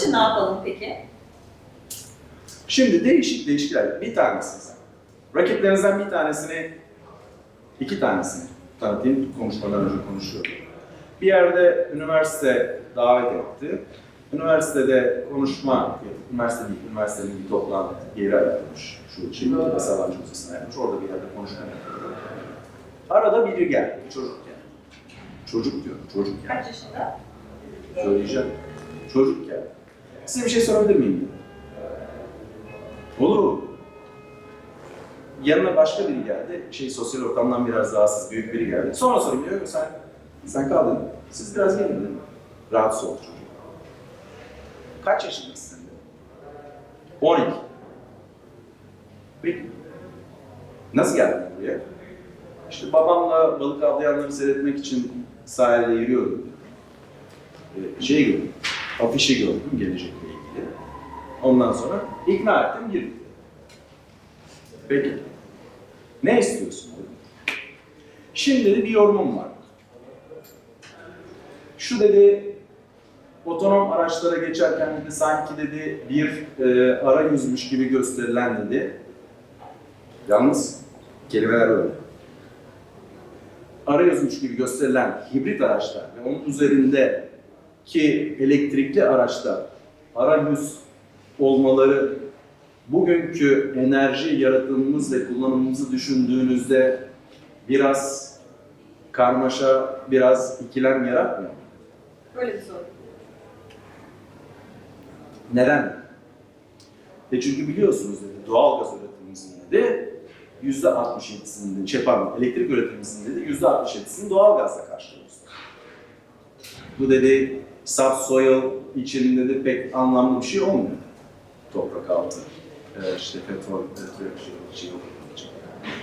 için ne yapalım peki? Şimdi değişik değişik yerler. Bir tanesi. Rakiplerinizden bir tanesini, iki tanesini tanıtayım. Konuşmadan önce konuşuyordum. Bir yerde üniversite davet etti. Üniversitede konuşma, üniversite değil, üniversitenin bir toplantı yeri ayarlamış. Şu Çin'deki ve Sabancı Müzesi'ne yapmış. Orada bir yerde konuşma yapıyor. Arada biri geldi, bir çocuk geldi. Çocuk diyorum, çocuk geldi. Kaç yaşında? Söyleyeceğim. Çocuk geldi. Size bir şey sorabilir miyim? Olur. Yanına başka biri geldi. Şey sosyal ortamdan biraz rahatsız, büyük biri geldi. Sonra sorayım diyor, sen sen kaldın. Siz biraz gelin dedim. Rahatsız oldu çocuk. Kaç yaşındasın sen? dedi. 12. Peki. Nasıl geldin buraya? İşte babamla balık avlayanları seyretmek için sahilde yürüyordum. Ee, şey gördüm, afişi gördüm gelecekle ilgili. Ondan sonra ikna ettim, girdim. Peki, ne istiyorsun dedim. Şimdi bir yorumum var. Şu dedi, otonom araçlara geçerken dedi sanki dedi bir e, arayüzmüş gibi gösterilen dedi. Yalnız kelimeler öyle. Arayüzmüş gibi gösterilen hibrit araçlar ve onun üzerinde ki elektrikli araçlar arayüz olmaları bugünkü enerji yaratımımız ve kullanımımızı düşündüğünüzde biraz karmaşa, biraz ikilem yaratmıyor mu? Böyle bir soru. Neden? E çünkü biliyorsunuz dedi, doğal gaz üretimimizin dedi, yüzde 67'sinin, şey pardon, elektrik üretimimizin dedi, yüzde 67'sini doğal gazla karşılıyoruz. Bu dedi, subsoil için dedi pek anlamlı bir şey olmuyor. Toprak altı, e, işte petrol, petrol şey, şey yok.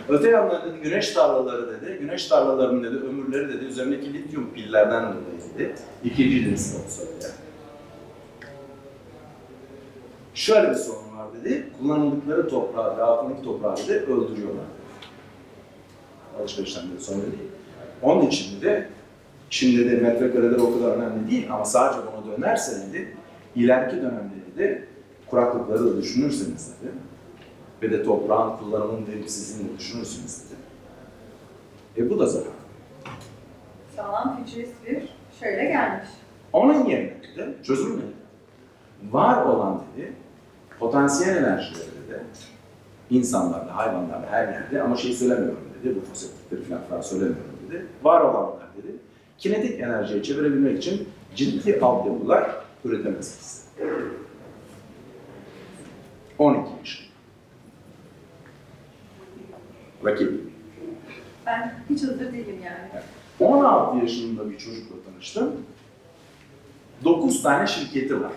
Öte yandan dedi güneş tarlaları dedi, güneş tarlalarının dedi ömürleri dedi üzerindeki lityum pillerden dolayı dedi, ikinci nesil söylüyor. Şöyle bir sorun var dedi, kullanıldıkları toprağı altındaki toprağı dedi öldürüyorlar. Alışverişten de sonra değil. Onun için de şimdi de metrekareler o kadar önemli değil ama sadece buna dönerse dedi, ileriki dönemde dedi, kuraklıkları da düşünürseniz dedi, ve de toprağın kullanımının verimsizliğini de düşünürsünüz dedi. E bu da zarar. Sağlam fütürist bir şöyle gelmiş. Onun yerine de çözüm ne? Var olan dedi, potansiyel enerjileri dedi, insanlarla, hayvanlarla, her yerde ama şey söylemiyorum dedi, bu foseptikleri falan, falan söylemiyorum dedi. Var olanlar dedi, kinetik enerjiye çevirebilmek için ciddi altyapılar üretemezsiniz. 12 yaşında. Rakip. Ben hiç hazır değilim yani. 16 yaşında bir çocukla tanıştım. 9 tane şirketi var.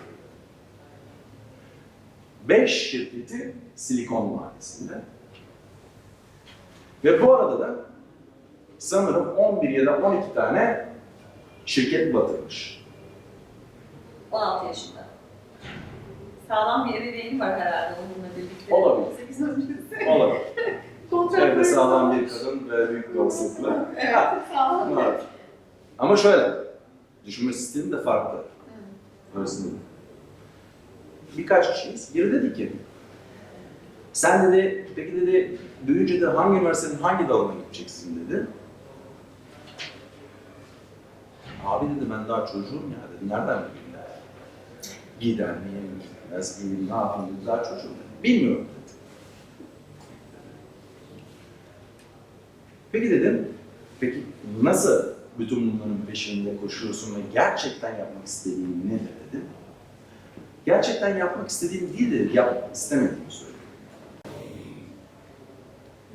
5 şirketi Silikon Vadisi'nde. Ve bu arada da sanırım 11 ya da 12 tane şirket batırmış. 16 yaşında. Sağlam bir ebeveyni var herhalde onunla birlikte. Olabilir. 8 öncesi. Olabilir. Kontratları Evde sağlam bir kadın ve büyük bir olasılıkla. Evet, sağlam. Var. Ama şöyle, düşünme sistemi de farklı. Öylesine. Birkaç kişiyiz. Biri dedi ki, sen dedi, peki dedi, büyüyünce de hangi üniversitenin hangi dalına gideceksin dedi. Abi dedi ben daha çocuğum ya dedi, nereden bileyim ya? Gider miyim, gitmez miyim, ne yapayım dedi, daha çocuğum dedi. Bilmiyorum dedi. Peki dedim, peki nasıl bütün bunların peşinde koşuyorsun ve gerçekten yapmak istediğin nedir dedim. Gerçekten yapmak istediğim değil de yapmak istemediğimi söyledim.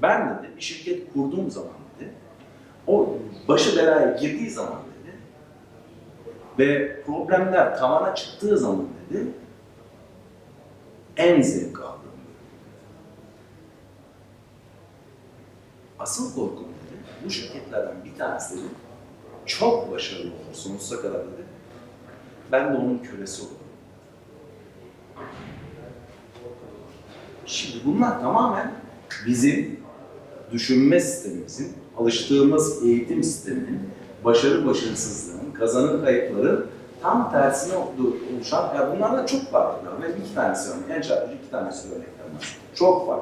Ben dedi bir şirket kurduğum zaman dedi, o başı belaya girdiği zaman dedi ve problemler tavana çıktığı zaman dedi en zevk aldığım Asıl korkum dedi, bu şirketlerden bir tanesi dedi, çok başarılı olur sonsuza kadar dedi. Ben de onun kölesi olurum. Şimdi bunlar tamamen bizim düşünme sistemimizin, alıştığımız eğitim sisteminin, başarı başarısızlığın, kazanım kayıpların tam tersine oluşan, ya bunlardan çok var. Ve iki tanesi örnek, en çarpıcı iki tanesi örnekler var. Çok var.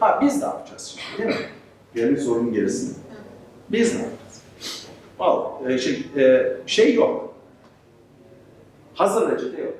Ha biz ne yapacağız şimdi değil mi? Gelelim sorunun gerisine. Biz ne yapacağız? Vallahi e, şey, e, şey yok. Hazır reçete yok.